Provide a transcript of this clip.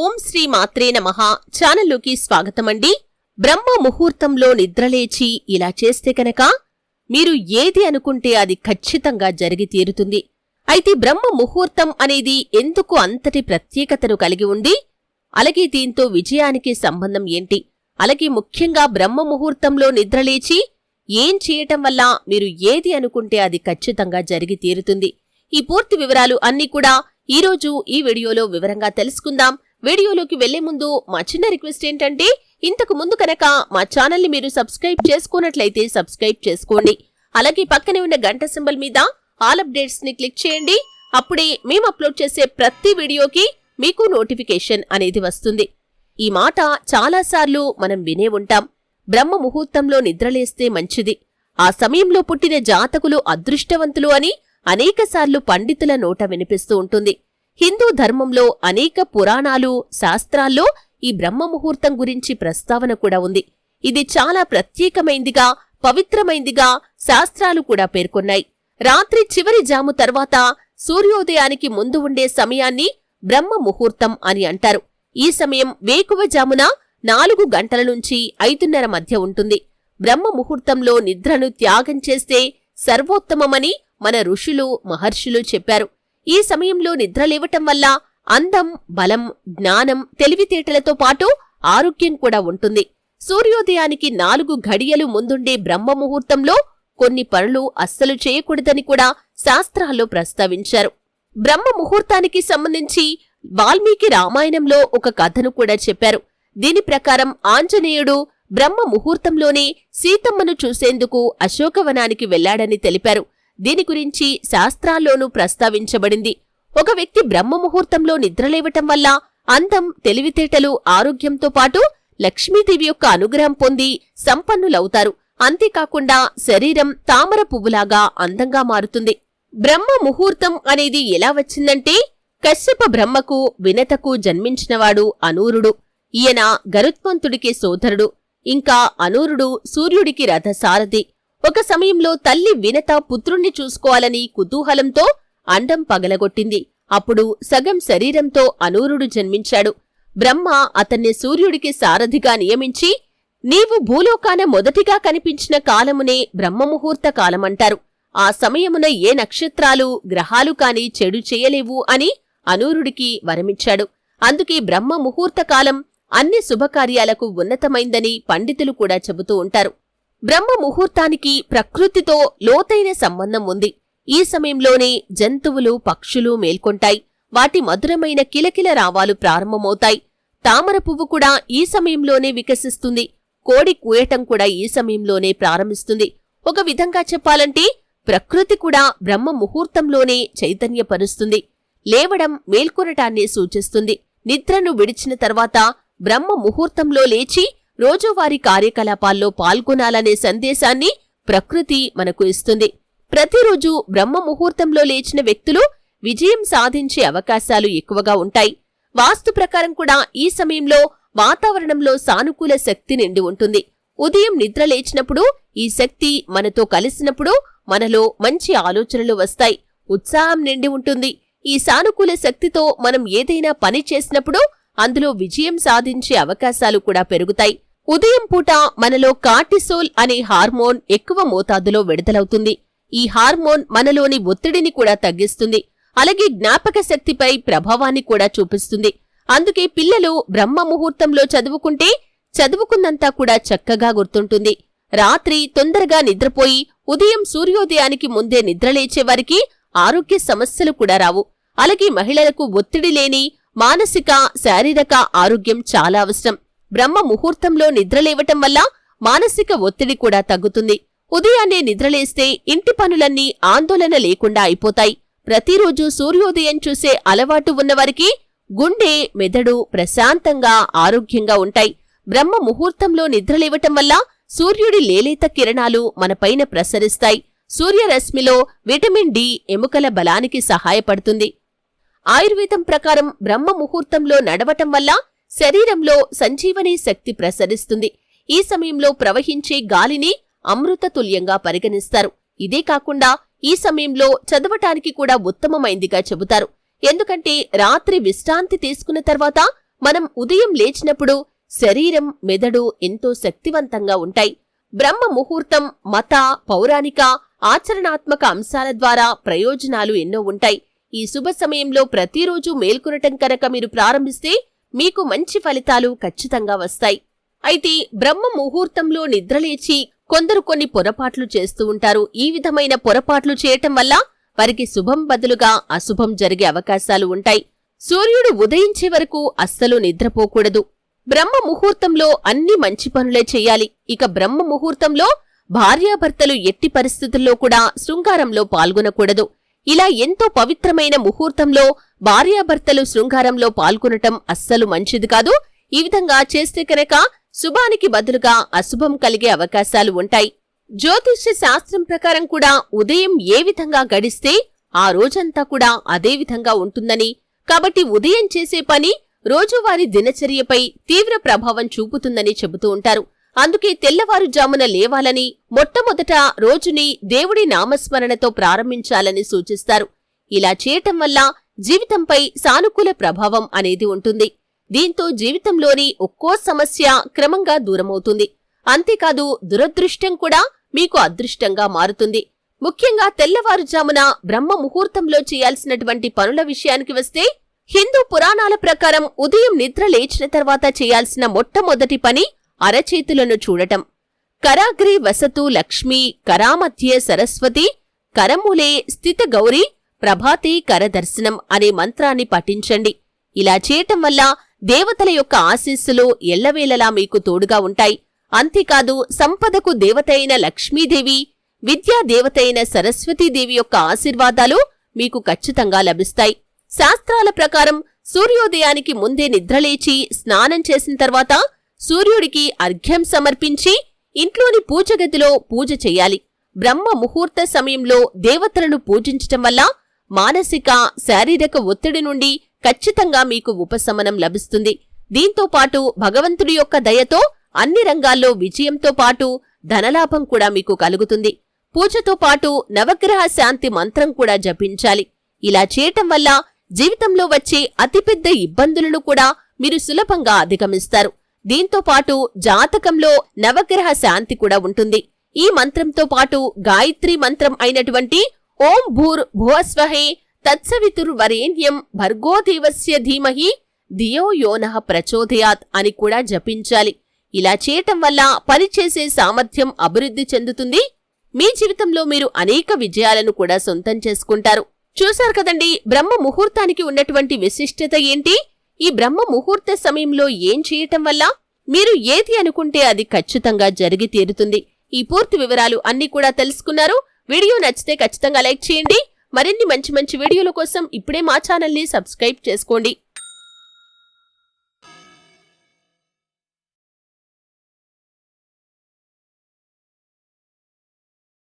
ఓం శ్రీ మాత్రే నమ. ఛానల్లోకి స్వాగతమండి. బ్రహ్మ ముహూర్తంలో నిద్రలేచి ఇలా చేస్తే కనుక మీరు ఏది అనుకుంటే అది ఖచ్చితంగా జరిగి తీరుతుంది. అయితే బ్రహ్మ ముహూర్తం అనేది ఎందుకు అంతటి ప్రత్యేకతను కలిగి ఉంది? అలాగే దీంతో విజయానికి సంబంధం ఏంటి? అలాగే ముఖ్యంగా బ్రహ్మ ముహూర్తంలో నిద్రలేచి ఏం చేయటం వల్ల మీరు ఏది అనుకుంటే అది ఖచ్చితంగా జరిగి తీరుతుంది? ఈ పూర్తి వివరాలు అన్నీ కూడా ఈరోజు ఈ వీడియోలో వివరంగా తెలుసుకుందాం. వీడియోలోకి వెళ్ళే ముందు మా చిన్న రిక్వెస్ట్ ఏంటంటే ఇంతకు ముందు కనుక మా ఛానల్ని మీరు సబ్స్క్రైబ్ చేసుకున్నట్లయితే సబ్స్క్రైబ్ చేసుకోండి. అలాగే పక్కనే ఉన్న గంట సింబల్ మీద ఆల్ అప్డేట్స్ని క్లిక్ చేయండి. అప్పుడే మేము అప్లోడ్ చేసే ప్రతి వీడియోకి మీకు నోటిఫికేషన్ అనేది వస్తుంది. ఈ మాట చాలాసార్లు మనం వినే ఉంటాం. బ్రహ్మ ముహూర్తంలో నిద్రలేస్తే మంచిది. ఆ సమయంలో పుట్టిన జాతకులు అదృష్టవంతులు అని అనేకసార్లు పండితుల నోట వినిపిస్తూ ఉంటుంది. హిందూ ధర్మంలో అనేక పురాణాలు శాస్త్రాల్లో ఈ బ్రహ్మ ముహూర్తం గురించి ప్రస్తావన కూడా ఉంది. ఇది చాలా ప్రత్యేకమైందిగా పవిత్రమైందిగా శాస్త్రాలు కూడా పేర్కొన్నాయి. రాత్రి చివరి జాము తర్వాత సూర్యోదయానికి ముందు ఉండే సమయాన్ని బ్రహ్మ ముహూర్తం అని అంటారు. ఈ సమయం వేకువ జామున నాలుగు గంటల నుంచి ఐదున్నర మధ్య ఉంటుంది. బ్రహ్మ ముహూర్తంలో నిద్రను త్యాగం చేస్తే సర్వోత్తమమని మన ఋషులు మహర్షులు చెప్పారు. ఈ సమయంలో నిద్రలేవటం వల్ల అందం బలం జ్ఞానం తెలివితేటలతో పాటు ఆరోగ్యం కూడా ఉంటుంది. సూర్యోదయానికి నాలుగు ఘడియలు ముందుండే బ్రహ్మ ముహూర్తంలో కొన్ని పనులు అస్సలు చేయకూడదని కూడా శాస్త్రాల్లో ప్రస్తావించారు. బ్రహ్మ ముహూర్తానికి సంబంధించి వాల్మీకి రామాయణంలో ఒక కథను కూడా చెప్పారు. దీని ప్రకారం ఆంజనేయుడు బ్రహ్మ ముహూర్తంలోనే సీతమ్మను చూసేందుకు అశోకవనానికి వెళ్ళాడని తెలిపారు. దీని గురించి శాస్త్రాల్లోనూ ప్రస్తావించబడింది. ఒక వ్యక్తి బ్రహ్మ ముహూర్తంలో నిద్రలేవటం వల్ల అందం తెలివితేటలు ఆరోగ్యంతో పాటు లక్ష్మీదేవి యొక్క అనుగ్రహం పొంది సంపన్నులవుతారు. అంతేకాకుండా శరీరం తామర పువ్వులాగా అందంగా మారుతుంది. బ్రహ్మ ముహూర్తం అనేది ఎలా వచ్చిందంటే కశ్యప బ్రహ్మకు వినతకు జన్మించినవాడు అనూరుడు. ఈయన గరుత్మంతుడికి సోదరుడు. ఇంకా అనూరుడు సూర్యుడికి రథసారథి. ఒక సమయంలో తల్లి వినత పుత్రుణ్ణి చూసుకోవాలని కుతూహలంతో అండం పగలగొట్టింది. అప్పుడు సగం శరీరంతో అనూరుడు జన్మించాడు. బ్రహ్మ అతన్ని సూర్యుడికి సారథిగా నియమించి నీవు భూలోకాన మొదటిగా కనిపించిన కాలమునే బ్రహ్మముహూర్త కాలమంటారు. ఆ సమయమున ఏ నక్షత్రాలు గ్రహాలు కాని చెడు చేయలేవు అని అనూరుడికి వరమిచ్చాడు. అందుకే బ్రహ్మ ముహూర్త కాలం అన్ని శుభకార్యాలకు ఉన్నతమైందని పండితులు కూడా చెబుతూ ఉంటారు. బ్రహ్మ ముహూర్తానికి ప్రకృతితో లోతైన సంబంధం ఉంది. ఈ సమయంలోనే జంతువులు పక్షులు మేల్కొంటాయి. వాటి మధురమైన కిలకిల రావాలు ప్రారంభమవుతాయి. తామర పువ్వు కూడా ఈ సమయంలోనే వికసిస్తుంది. కోడి కూయటం కూడా ఈ సమయంలోనే ప్రారంభిస్తుంది. ఒక విధంగా చెప్పాలంటే ప్రకృతి కూడా బ్రహ్మ ముహూర్తంలోనే చైతన్యపరుస్తుంది. లేవడం మేల్కొనటాన్ని సూచిస్తుంది. నిద్రను విడిచిన తర్వాత బ్రహ్మ ముహూర్తంలో లేచి రోజువారీ కార్యకలాపాల్లో పాల్గొనాలనే సందేశాన్ని ప్రకృతి మనకు ఇస్తుంది. ప్రతిరోజు బ్రహ్మ ముహూర్తంలో లేచిన వ్యక్తులు విజయం సాధించే అవకాశాలు ఎక్కువగా ఉంటాయి. వాస్తు ప్రకారం కూడా ఈ సమయంలో వాతావరణంలో సానుకూల శక్తి నిండి ఉంటుంది. ఉదయం నిద్ర లేచినప్పుడు ఈ శక్తి మనతో కలిసినప్పుడు మనలో మంచి ఆలోచనలు వస్తాయి. ఉత్సాహం నిండి ఉంటుంది. ఈ సానుకూల శక్తితో మనం ఏదైనా పని చేసినప్పుడు అందులో విజయం సాధించే అవకాశాలు కూడా పెరుగుతాయి. ఉదయం పూట మనలో కార్టిసోల్ అనే హార్మోన్ ఎక్కువ మోతాదులో విడుదలవుతుంది. ఈ హార్మోన్ మనలోని ఒత్తిడిని కూడా తగ్గిస్తుంది. అలాగే జ్ఞాపక శక్తిపై ప్రభావాన్ని కూడా చూపిస్తుంది. అందుకే పిల్లలు బ్రహ్మ ముహూర్తంలో చదువుకుంటే చదువుకున్నంతా కూడా చక్కగా గుర్తుంటుంది. రాత్రి తొందరగా నిద్రపోయి ఉదయం సూర్యోదయానికి ముందే నిద్రలేచేవారికి ఆరోగ్య సమస్యలు కూడా రావు. అలాగే మహిళలకు ఒత్తిడి లేని మానసిక శారీరక ఆరోగ్యం చాలా అవసరం. బ్రహ్మ ముహూర్తంలో నిద్రలేవటం వల్ల మానసిక ఒత్తిడి కూడా తగ్గుతుంది. ఉదయాన్నే నిద్రలేస్తే ఇంటి పనులన్నీ ఆందోళన లేకుండా అయిపోతాయి. ప్రతిరోజు సూర్యోదయం చూసే అలవాటు ఉన్నవారికి గుండె మెదడు ప్రశాంతంగా ఆరోగ్యంగా ఉంటాయి. బ్రహ్మ ముహూర్తంలో నిద్రలేవటం వల్ల సూర్యుడి లేలేత కిరణాలు మనపైన ప్రసరిస్తాయి. సూర్యరశ్మిలో విటమిన్ డి ఎముకల బలానికి సహాయపడుతుంది. ఆయుర్వేదం ప్రకారం బ్రహ్మ ముహూర్తంలో నడవటం వల్ల శరీరంలో సంజీవనీ శక్తి ప్రసరిస్తుంది. ఈ సమయంలో ప్రవహించే గాలిని అమృతతుల్యంగా పరిగణిస్తారు. ఇదే కాకుండా ఈ సమయంలో చదవటానికి కూడా ఉత్తమమైందిగా చెబుతారు. ఎందుకంటే రాత్రి విశ్రాంతి తీసుకున్న తర్వాత మనం ఉదయం లేచినప్పుడు శరీరం మెదడు ఎంతో శక్తివంతంగా ఉంటాయి. బ్రహ్మ ముహూర్తం మత పౌరాణిక ఆచరణాత్మక అంశాల ద్వారా ప్రయోజనాలు ఎన్నో ఉంటాయి. ఈ శుభ సమయంలో ప్రతిరోజు మేల్కొనటం కనుక మీరు ప్రారంభిస్తే మీకు మంచి ఫలితాలు ఖచ్చితంగా వస్తాయి. అయితే బ్రహ్మ ముహూర్తంలో నిద్రలేచి కొందరు కొన్ని పొరపాట్లు చేస్తూ ఉంటారు. ఈ విధమైన పొరపాట్లు చేయటం వల్ల వారికి శుభం బదులుగా అశుభం జరిగే అవకాశాలు ఉంటాయి. సూర్యుడు ఉదయించే వరకు అస్సలు నిద్రపోకూడదు. బ్రహ్మ ముహూర్తంలో అన్ని మంచి పనులే చెయ్యాలి ఇక బ్రహ్మ ముహూర్తంలో భార్యాభర్తలు ఎట్టి పరిస్థితుల్లో కూడా శృంగారంలో పాల్గొనకూడదు. ఇలా ఎంతో పవిత్రమైన ముహూర్తంలో భార్యాభర్తలు శృంగారంలో పాల్గొనటం అస్సలు మంచిది కాదు. ఈ విధంగా చేస్తే కనుక శుభానికి బదులుగా అశుభం కలిగే అవకాశాలు ఉంటాయి. జ్యోతిష్య శాస్త్రం ప్రకారం కూడా ఉదయం ఏ విధంగా గడిస్తే ఆ రోజంతా కూడా అదే విధంగా ఉంటుందని. కాబట్టి ఉదయం చేసే పని రోజువారీ దినచర్యపై తీవ్ర ప్రభావం చూపుతుందని చెబుతూ ఉంటారు. అందుకే తెల్లవారుజామున లేవాలని మొట్టమొదట రోజుని దేవుడి నామస్మరణతో ప్రారంభించాలని సూచిస్తారు. ఇలా చేయటం వల్ల జీవితంపై సానుకూల ప్రభావం అనేది ఉంటుంది. దీంతో జీవితంలోని ఒక్కో సమస్య క్రమంగా దూరమవుతుంది. అంతేకాదు దురదృష్టం కూడా మీకు అదృష్టంగా మారుతుంది. ముఖ్యంగా తెల్లవారుజామున బ్రహ్మ ముహూర్తంలో చేయాల్సినటువంటి పనుల విషయానికి వస్తే హిందూ పురాణాల ప్రకారం ఉదయం నిద్ర లేచిన తర్వాత చేయాల్సిన మొట్టమొదటి పని అరచేతులను చూడటం. కరాగ్రి వసతు లక్ష్మి కరామధ్యే సరస్వతి కరమూలే స్థిత గౌరీ ప్రభాతే కరదర్శనం అనే మంత్రాన్ని పఠించండి. ఇలా చేయటం వల్ల దేవతల యొక్క ఆశీస్సులు ఎల్లవేళలా మీకు తోడుగా ఉంటాయి. అంతేకాదు సంపదకు దేవత అయిన లక్ష్మీదేవి విద్యా దేవత అయిన సరస్వతీదేవి యొక్క ఆశీర్వాదాలు మీకు ఖచ్చితంగా లభిస్తాయి. శాస్త్రాల ప్రకారం సూర్యోదయానికి ముందే నిద్రలేచి స్నానం చేసిన తర్వాత సూర్యుడికి అర్ఘ్యం సమర్పించి ఇంట్లోని పూజగదిలో పూజ చెయ్యాలి బ్రహ్మ ముహూర్త సమయంలో దేవతలను పూజించటం వల్ల మానసిక శారీరక ఒత్తిడి నుండి ఖచ్చితంగా మీకు ఉపశమనం లభిస్తుంది. దీంతో పాటు భగవంతుడి యొక్క దయతో అన్ని రంగాల్లో విజయంతో పాటు ధనలాభం కూడా మీకు కలుగుతుంది. పూజతో పాటు నవగ్రహ శాంతి మంత్రం కూడా జపించాలి. ఇలా చేయటం వల్ల జీవితంలో వచ్చే అతిపెద్ద ఇబ్బందులను కూడా మీరు సులభంగా అధిగమిస్తారు. దీంతో పాటు జాతకంలో నవగ్రహ శాంతి కూడా ఉంటుంది. ఈ మంత్రంతో పాటు గాయత్రి మంత్రం అయినటువంటి ఓం భూర్ భువస్వహే తత్సవితుర్వరేణ్యం భర్గోదేవస్య ధీమహి ధియో యోనః ప్రచోదయాత్ అని కూడా జపించాలి. ఇలా చేయటం వల్ల పనిచేసే సామర్థ్యం అభివృద్ధి చెందుతుంది. మీ జీవితంలో మీరు అనేక విజయాలను కూడా సొంతం చేసుకుంటారు. చూశారు కదండి బ్రహ్మ ముహూర్తానికి ఉన్నటువంటి విశిష్టత ఏంటి? ఈ బ్రహ్మ ముహూర్త సమయంలో ఏం చేయటం వల్ల? మీరు ఏది అనుకుంటే అది ఖచ్చితంగా జరిగి తీరుతుంది. ఈ పూర్తి వివరాలు అన్ని కూడా తెలుసుకున్నారు. వీడియో నచ్చితే ఖచ్చితంగా లైక్ చేయండి. మరిన్ని మంచి మంచి వీడియోల కోసం ఇప్పుడే మా ఛానల్ని సబ్స్క్రైబ్ చేసుకోండి.